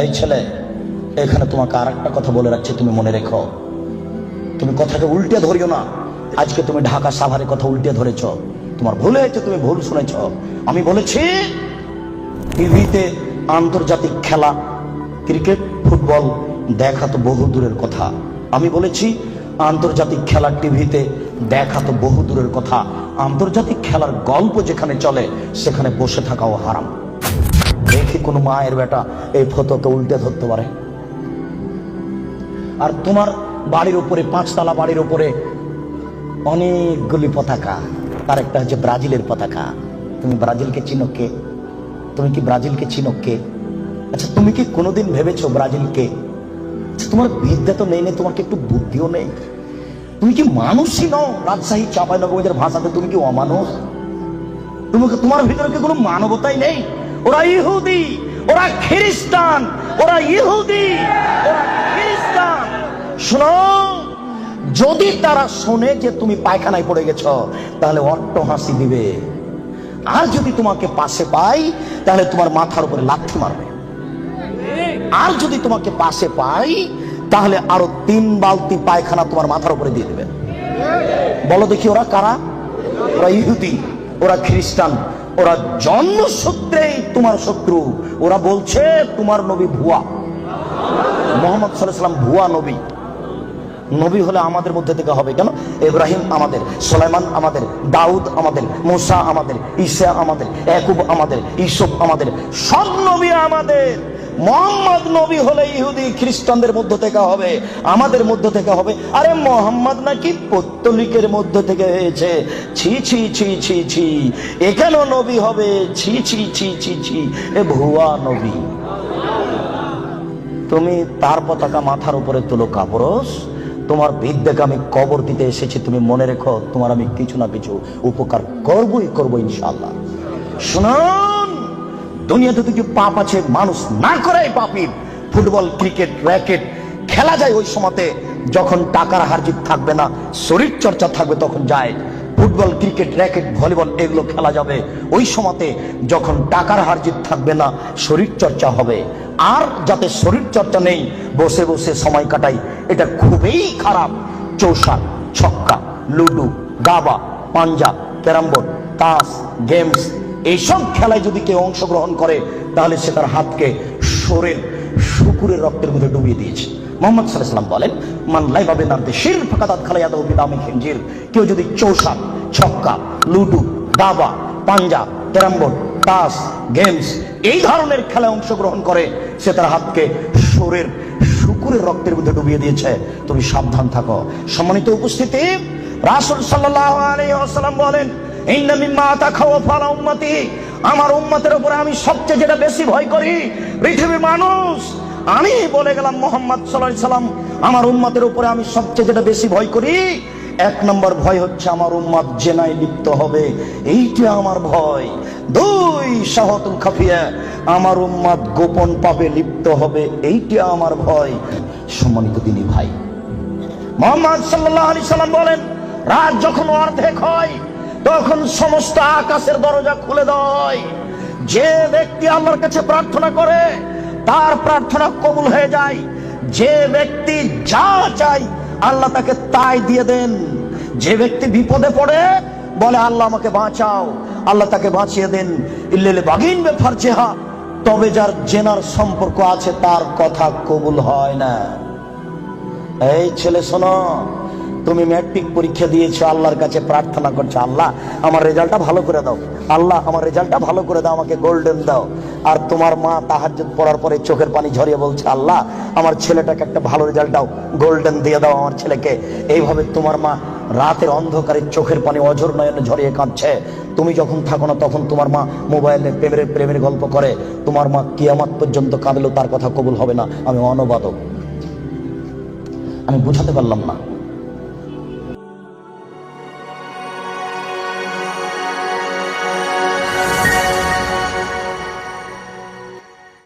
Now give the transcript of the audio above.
এই ছেলে, এখানে তোমাকে আর একটা কথা বলে রাখছি, তুমি মনে রেখো। তুমি কথাকে উল্টে ধরিও না। আজকে তুমি ঢাকা সাভারের কথা উল্টে ধরেছ। তোমার ভুল হয়েছে, তুমি ভুল শুনেছ। আমি বলেছি, টিভিতে আন্তর্জাতিক খেলা, ক্রিকেট, ফুটবল, দেখা তো বহু দূরের কথা। আমি বলেছি, আন্তর্জাতিক খেলা টিভিতে দেখা তো বহু দূরের কথা। আন্তর্জাতিক খেলার গল্প যেখানে চলে, সেখানে বসে থাকাও হারাম। দেখি কোনো মায়ের বেটা এই ফটোকে উল্টে ধরতে পারে। আর তোমার বাড়ির উপরে পাঁচতলা বাড়ির উপরে অনেকগুলি পতাকা। তার একটা হচ্ছে ব্রাজিলের পতাকা। তুমি ব্রাজিলকে চিনো কে? তুমি কি ব্রাজিলকে চিনো কে? আচ্ছা তুমি কি কোনোদিন ভেবেছো ব্রাজিলকে? আচ্ছা, তোমার বিদ্যা তো নেই নেই তোমার কি একটু বুদ্ধিও নেই। তুমি কি মানুষই নও? রাজশাহী চাপাই চাপাইনবাবুদের ভাষাতে তুমি কি অমানুষ? তোমাকে তোমার ভিতরে কি কোনো মানবতাই নেই? ওরা ইহুদি, ওরা খ্রিস্টান, ওরা ইহুদি, ওরা খ্রিস্টান। শোনো, যদি তারা শোনে যে তুমি পায়খানায় পড়ে গেছো, তাহলে অট্ট হাসি দিবে। আর যদি তোমাকে পাশে পাই তাহলে তোমার মাথার উপরে লাথি মারবে। আর যদি তোমাকে পাশে পাই তাহলে আরও তিন বালতি পায়খানা তোমার মাথার উপরে দিয়ে দেবে। বলো দেখি ওরা কারা? ওরা ইহুদি, ওরা খ্রিস্টান ওরা জন্মসূত্রেই তোমার শত্রু। ওরা বলছে, তোমার নবী ভুয়া। মোহাম্মদ সাল্লাম ভুয়া নবী। নবী হলে আমাদের মধ্যে থেকে হবে কেন? ইব্রাহিম আমাদের, সোলাইমান আমাদের, দাউদ আমাদের, মোসা আমাদের, ঈসা আমাদের একুব আমাদের ইসব আমাদের, সব নবী আমাদের। মোহাম্মদ নবী হলে ইহুদি খ্রিস্টানদের মধ্য থেকে হবে, আমাদের মধ্য থেকে হবে। আরে মোহাম্মদ নাকি পত্তলিকের মধ্য থেকে হয়েছে। ছি ছি ছি ছি ছি। এখানেও নবী হবে। ছি ছি ছি ছি ছি। এ ভুয়া নবী। তুমি তার পতাকা মাথার উপরে তুলো কাপড়স তোমার বিদ্যাকে আমি কবর দিতে এসেছি, তুমি মনে রেখো, তোমার আমি কিছু না কিছু উপকার করবই, করব ইনশাল্লাহ শুনুন দুনিয়াতে কিছু পাপ আছে, মানুষ না করাই পাপি ফুটবল, ক্রিকেট, র্যাকেট, খেলা যায় ওই সময়তে। যখন টাকার হারজিত থাকবে না, শরীর চর্চা থাকবে, তখন যায়। ফুটবল, ক্রিকেট, র্যাকেট, ভলিবল, এগুলো খেলা যাবে। ওই সময়তে যখন টাকার হারজিত থাকবে না, শরীর চর্চা হবে। আর যাতে শরীর চর্চা নেই, বসে বসে সময় কাটাই, এটা খুবই খারাপ। চৌসা ছক্কা, লুডু, গাবা, পাঞ্জা ক্যারাম বোর্ড তাস, গেমস এইসব খেলায় যদি কেউ অংশগ্রহণ করে, তাহলে সে তার হাতকে শরীর শুকুরের রক্তের মধ্যে ডুবিয়ে দিয়েছে। মোহাম্মদ সাল্লাম বলেন, মান লাইভাবে নামতে শির ফাঁকাদাত খালাইয়া দাও বিদামি খেঞ্জির কেউ যদি চৌসাত ছক্কা, লুডু, দাবা, পাঞ্জা ক্যারাম বোর্ড তাস, গেমস এই ধরনের খেলায় অংশগ্রহণ করে, সে তার হাতকে শরীর শুকুরের রক্তের মধ্যে ডুবিয়ে দিয়েছে। তুমি সাবধান থাকো। সম্মানিত উপস্থিতি, রাসুল আলাইহি ওয়াসাল্লাম বলেন আলা আমার উম্মতের উপরে আমি সবচেয়ে যেটা বেশি ভয় করি, পৃথিবীর মানুষ। আমি বলে গেলাম মোহাম্মদ সাল্লাম, আমার উম্মতের উপরে আমি সবচেয়ে যেটা বেশি ভয় করি, এক নম্বর ভয় হচ্ছে আমার উম্মাদ জেনায় লিপ্ত হবে। এইটা আমার ভয়। দুই শাহতুল খাফিয়া, আমার উম্মাদ গোপন পাবে লিপ্ত হবে, এইটা আমার ভয়। সম্মানিত তিনি ভাই, মোহাম্মদ সাল্লাল্লাহু আলাইহি সাল্লাম বলেন, রাত যখন অর্ধেক হয় তখন সমস্ত আকাশের দরজা খুলে দেয়। যে ব্যক্তি আল্লাহর কাছে প্রার্থনা করে, তার প্রার্থনা কবুল হয়ে যায়। যে ব্যক্তি যা চাই আল্লাহ তাকে তাই দিয়ে দেন। যে ব্যক্তি বিপদে পড়ে, বলে, আল্লাহ আমাকে বাঁচাও। আল্লাহ তাকে বাঁচিয়ে দেন। ইল্লেলে বাগিন বে ফারজেহা। তবে যার জেনার সম্পর্ক আছে, তার কথা কবুল হয় না। এই ছেলে, শোনো। তুমি ম্যাট্রিক পরীক্ষা দিয়েছ, আল্লাহর কাছে প্রার্থনা করছ, আল্লাহ, আমার রেজাল্টটা ভালো করে দাও। আল্লাহ, আমার রেজাল্টটা ভালো করে দাও, আমাকে গোল্ডেন দাও। আর তোমার মা তাহাজ্জুদ পড়ার পরে চোখের পানি ঝরিয়ে বলছে, আল্লাহ, আমার ছেলেটাকে একটা ভালো রেজাল্ট দাও গোল্ডেন দিয়ে দাও আমার ছেলেকে। এইভাবে তোমার মা রাতের অন্ধকারে চোখের পানি অঝর নয়নে ঝরিয়ে কাঁদছে। তুমি যখন থাকো না, তখন তোমার মা মোবাইলে প্রেমের প্রেমের গল্প করে। তোমার মা কিয়ামাত পর্যন্ত কাঁদলেও তার কথা কবুল হবে না। আমি অনবাদক আমি বুঝাতে পারলাম না।